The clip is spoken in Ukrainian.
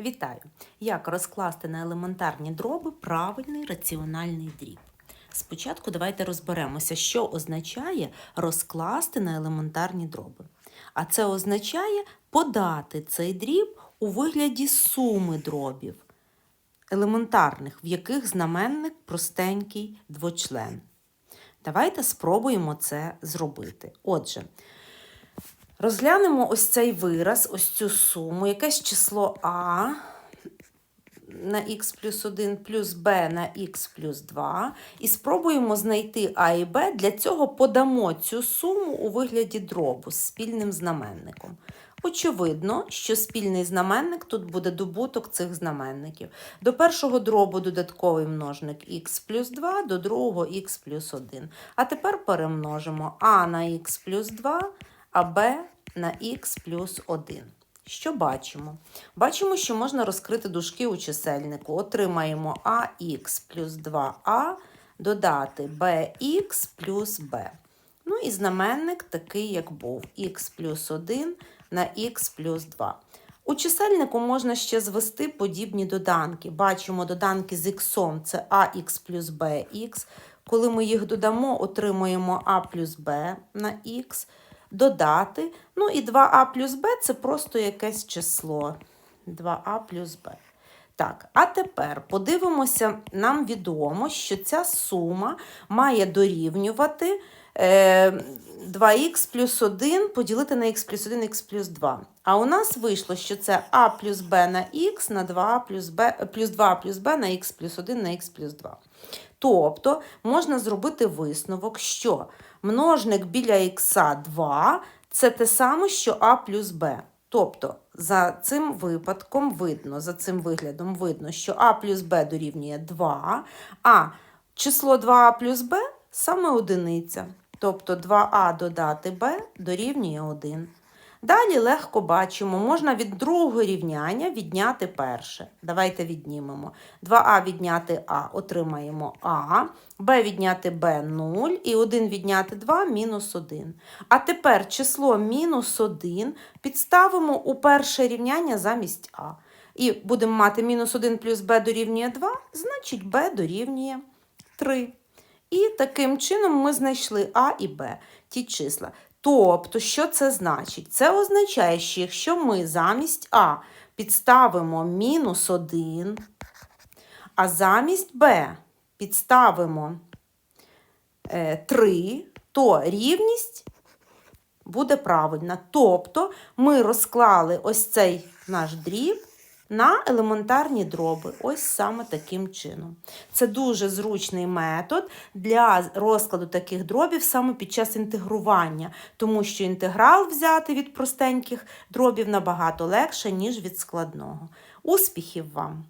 Вітаю! Як розкласти на елементарні дроби правильний раціональний дріб? Спочатку давайте розберемося, що означає розкласти на елементарні дроби. А це означає подати цей дріб у вигляді суми дробів елементарних, в яких знаменник простенький двочлен. Давайте спробуємо це зробити. Отже, Розглянемо ось цей вираз, ось цю суму, якесь число А на х плюс 1 плюс b на х плюс 2. І спробуємо знайти А і Б. Для цього подамо цю суму у вигляді дробу з спільним знаменником. Очевидно, що спільний знаменник тут буде добуток цих знаменників. До першого дробу додатковий множник х плюс 2, до другого х плюс 1. А тепер перемножимо А на х плюс 2 а b на х плюс 1. Що бачимо? Бачимо, що можна розкрити дужки у чисельнику. Отримаємо ах плюс 2а додати bx плюс b. Ну і знаменник такий, як був, х плюс 1 на х плюс 2. У чисельнику можна ще звести подібні доданки. Бачимо доданки з х, це ах плюс bx. Коли ми їх додамо, отримуємо а плюс b на х додати. Ну і 2а плюс b це просто якесь число. 2а плюс b. Так, а тепер подивимося, нам відомо, що ця сума має дорівнювати е, 2х плюс 1 поділити на х плюс 1, х плюс 2. А у нас вийшло, що це а плюс b на х на 2 плюс b, плюс 2 плюс b на х плюс 1 на х плюс 2. Тобто можна зробити висновок, що множник біля х 2 це те саме, що а плюс b. Тобто, за цим випадком видно, за цим виглядом видно, що а плюс b дорівнює 2, а число 2а плюс b саме одиниця. Тобто 2а додати b дорівнює 1. Далі легко бачимо, можна від другого рівняння відняти перше. Давайте віднімемо. 2а відняти а отримаємо а, b відняти b 0 і 1 відняти 2 мінус 1. А тепер число мінус 1 підставимо у перше рівняння замість а. І будемо мати мінус 1 плюс b дорівнює 2, значить b дорівнює 3. І таким чином ми знайшли а і b, ті числа. Тобто, що це значить? Це означає, що якщо ми замість А підставимо мінус 1, а замість Б підставимо 3, то рівність буде правильна. Тобто ми розклали ось цей наш дріб на елементарні дроби, ось саме таким чином. Це дуже зручний метод для розкладу таких дробів саме під час інтегрування, тому що інтеграл взяти від простеньких дробів набагато легше, ніж від складного. Успіхів вам!